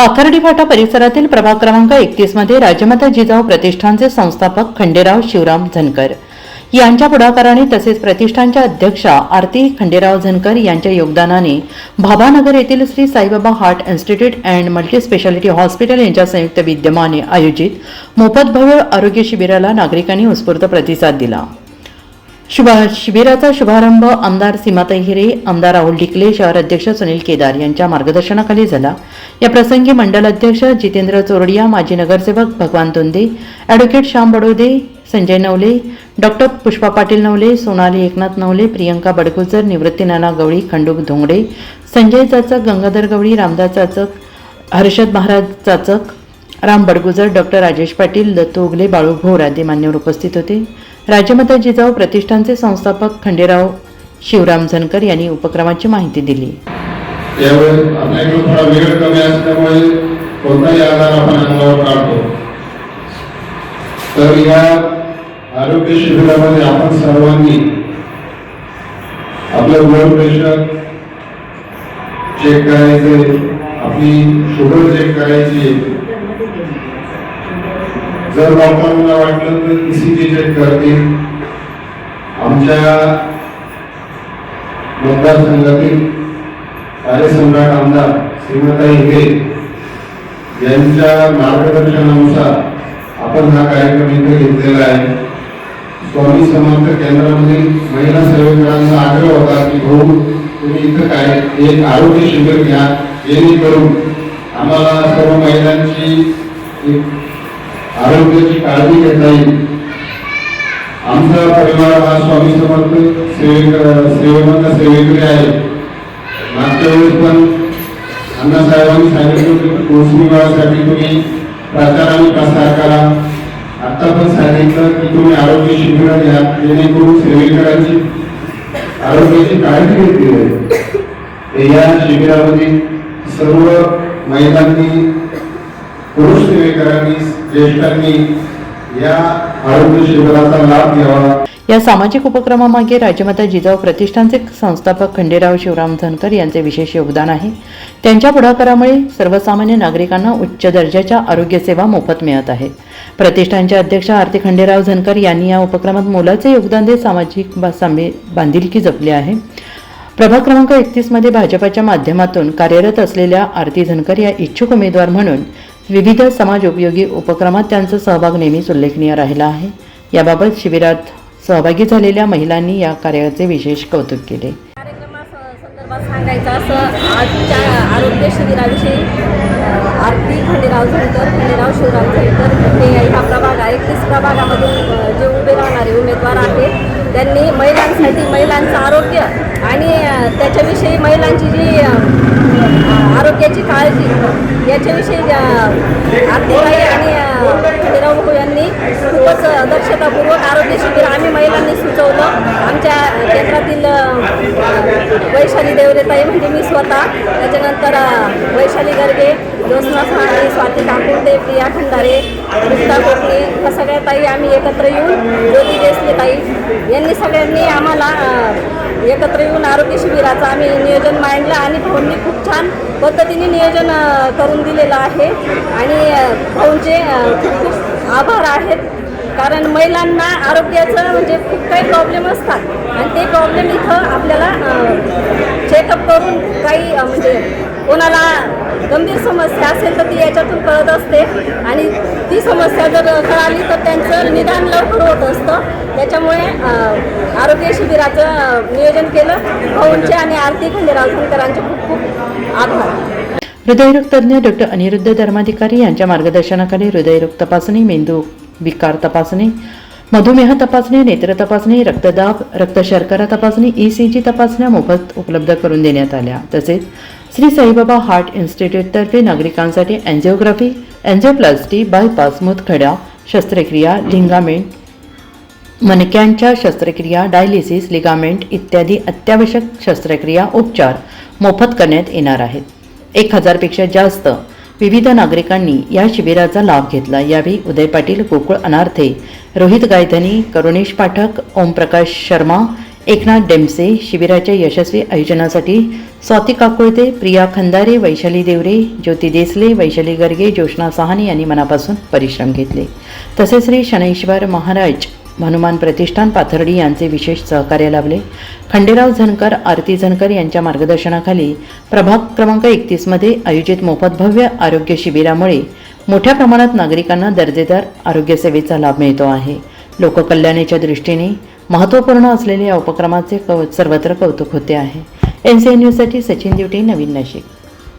पाथर्डी फाटा परिसरातील प्रभाग क्रमांक एकतीसमध्ये राजमाता जिजाऊ प्रतिष्ठानचे संस्थापक खंडेराव शिवराम झनकर यांच्या पुढाकाराने तसेच प्रतिष्ठानच्या अध्यक्षा आरती खंडेराव झनकर यांच्या योगदानाने भाभानगर येथील Shri Saibaba heart institute and multispeciality hospital यांच्या संयुक्त विद्यमाने आयोजित मोफत भव्य आरोग्य शिबिराला नागरिकांनी उत्स्फूर्त प्रतिसाद दिला. शुभा शिबिराचा शुभारंभ आमदार सीमाताई हिरे आमदार राहुल डिकले शहर अध्यक्ष सुनील केदार यांच्या मार्गदर्शनाखाली झाला. या प्रसंगी मंडल अध्यक्ष जितेंद्र चोरडिया माजी नगरसेवक Bhagwan Tonde advocate Shyam Badode Sanjay Navale doctor Pushpa Patil Navale Sonali Eknath Navale Priyanka Badgujar Nivrutti Nana Gawali Khandu Dhongade Sanjay Chachak Gangadhar Gawali Ramdas Chachak Harshad Maharaj Chachak Ram Badgujar doctor Rajesh Patil Dattu Ugale Balu Bhor आदी मान्यवर उपस्थित होते. राजमाता जिजाऊ प्रतिष्ठानचे संस्थापक खंडेराव शिवराम झनकर यांनी उपक्रमाची माहिती दिली. त्यावेळेस आपल्याकडे थोडा वेळ कमी असल्यामुळे कोणताही आजार आपण अंगावर काढतो. तर या आरोग्य शिबिरामध्ये आपण सर्वांनी आपलं ब्लड प्रेशर चेक करायचे आपली शुगर चेक करायची जर लोकांना वाटलं तर ईसीजी करतील आमच्या मतदारसंघातील कार्यसम्राट आमदार श्रीमताई हिरे यांच्या मार्गदर्शनानुसार आपण हा कार्यक्रम इथे घेतलेला आहे. स्वामी समर्थ केंद्रामधील महिला सेवेकरांचा आग्रह होता की भाऊ तुम्ही इथं काय एक आरोग्य शिबिर घ्या जेणेकरून आम्हाला सर्व महिलांची एक आरोग्याची काळजी घेता येईल. आमचा परिवार हा स्वामी समर्थ सेवेक सेवेमधला सेवेकरी आहे. मागच्या वेळेस पण अण्णासाहेबांनी सांगितलं होतं की पोषणीवासाठी तुम्ही प्रचार आणि प्रसार करा. आत्ता पण सांगितलं की तुम्ही आरोग्य शिबिर घ्या जेणेकरून सेवेकरांची आरोग्याची काळजी घेतली जाईल. या शिबिरामध्ये सर्व महिलांनी पुरुष सेवेकरांनी ज्येष्ठांनी या आरोग्य शिबिराचा लाभ घ्यावा. या सामाजिक उपक्रमामागे राजमाता जिजाऊ प्रतिष्ठानचे संस्थापक खंडेराव शिवराम धनकर यांचे विशेष योगदान आहे. त्यांच्या पुढाकारामुळे सर्वसामान्य नागरिकांना उच्च दर्जाच्या आरोग्य सेवा मोफत मिळत आहे. प्रतिष्ठानचे अध्यक्ष आरती खंडेराव धनकर यांनी या उपक्रमात मोलाचे योगदान देत सामाजिक सामे- बांधिलकी जपली आहे. प्रभाग क्रमांक एकतीसमध्ये भाजपाच्या माध्यमातून कार्यरत असलेल्या आरती धनकर या इच्छुक उमेदवार म्हणून विविध समाज उपयोगी उपक्रमात त्यांचा सहभाग नेहमीच उल्लेखनीय राहिला आहे. याबाबत शिबिरात सहभागी झालेल्या महिलांनी या कार्याचे विशेष कौतुक केले. कार्यक्रमासंदर्भात सांगायचं असं आजच्या आरोग्य शिबिराविषयी आरती खंडेराव झणकर खंडेराव शिवराव झणकर हे ह्या प्रभाग आहे. एकतीस प्रभागामधून जे उभे राहणारे उमेदवार आहेत त्यांनी महिलांसाठी महिलांचं आरोग्य आणि त्याच्याविषयी महिलांची जी आरोग्याची काळजी याच्याविषयी आर्थिक आणि अं, यांनी खूपच दक्षतापूर्वक आरोग्य शिबिर आम्ही महिलांनी सुचवलं. आमच्या केंद्रातील वैशाली देवरेताई म्हणजे मी स्वतः. त्याच्यानंतर वैशाली गर्गे ज्योत्ना सहाणे स्वाती काकुंडे प्रिया खंडारे मुक्ता कोकणे ह्या सगळ्या ताई आम्ही एकत्र येऊन ज्योती देसले ताई यांनी सगळ्यांनी आम्हाला एकत्र येऊन आरोग्य शिबिराचं आम्ही नियोजन मांडलं आणि भाऊंनी खूप छान पद्धतीने नियोजन करून दिलेलं आहे. आणि भाऊंचे खूप खूप आभार आहेत. कारण महिलांना आरोग्याचं म्हणजे खूप काही प्रॉब्लेम असतात. आणि ते प्रॉब्लेम इथं आपल्याला चेकअप करून काही म्हणजे कोणाला गंभीर समस्या असेल तर ती याच्यातून कळत असते. आणि ती समस्या जर कळाली तर त्यांचं निदान लवकर होत असतं. त्याच्यामुळे आरोग्य शिबिराचं नियोजन केलं. भाऊंचे आणि आरती खंडेराव खूप खूप आभार. हृदयरोग तज्ज्ञ डॉक्टर अनिरुद्ध धर्माधिकारी यांच्या मार्गदर्शनाखाली हृदयरोग तपासणी मेंदू विकार तपासणी मधुमेह तपासणी नेत्र तपासणी रक्तदाब रक्तशर्करा तपासणी ई सी जी तपासण्या मोफत उपलब्ध करून देण्यात आल्या. तसेच श्री साईबाबा हार्ट इन्स्टिट्यूटतर्फे नागरिकांसाठी अँजिओग्राफी अँजिओप्लास्टी बायपास मुतखड्या शस्त्रक्रिया लिंगामेंट मणक्यांच्या शस्त्रक्रिया डायलिसिस लिगामेंट इत्यादी अत्यावश्यक शस्त्रक्रिया उपचार मोफत करण्यात येणार आहेत. एक हजारपेक्षा जास्त विविध नागरिकांनी या शिबिराचा लाभ घेतला. यावेळी उदय पाटील गोकुळ अनार्थे रोहित गायधनी करुणेश पाठक ओमप्रकाश शर्मा एकनाथ डेमसे शिबिराच्या यशस्वी आयोजनासाठी स्वाती काकुळते प्रिया खंदारे वैशाली देवरे ज्योती देसले वैशाली गर्गे ज्योष्णा सहानी यांनी मनापासून परिश्रम घेतले. तसेच श्री शनैश्वर महाराज हनुमान प्रतिष्ठान पाथर्डी यांचे विशेष सहकार्य लाभले. खंडेराव झनकर आरती झनकर यांच्या मार्गदर्शनाखाली प्रभाग क्रमांक एकतीसमध्ये आयोजित मोफत भव्य आरोग्य शिबिरामुळे मोठ्या प्रमाणात नागरिकांना दर्जेदार आरोग्यसेवेचा लाभ मिळतो आहे. लोककल्याणाच्या दृष्टीने महत्त्वपूर्ण असलेल्या या उपक्रमाचे कौ सर्वत्र कौतुक होते आहे. एन सी एन न्यूजसाठी सचिन दिवटे नवीन नाशिक.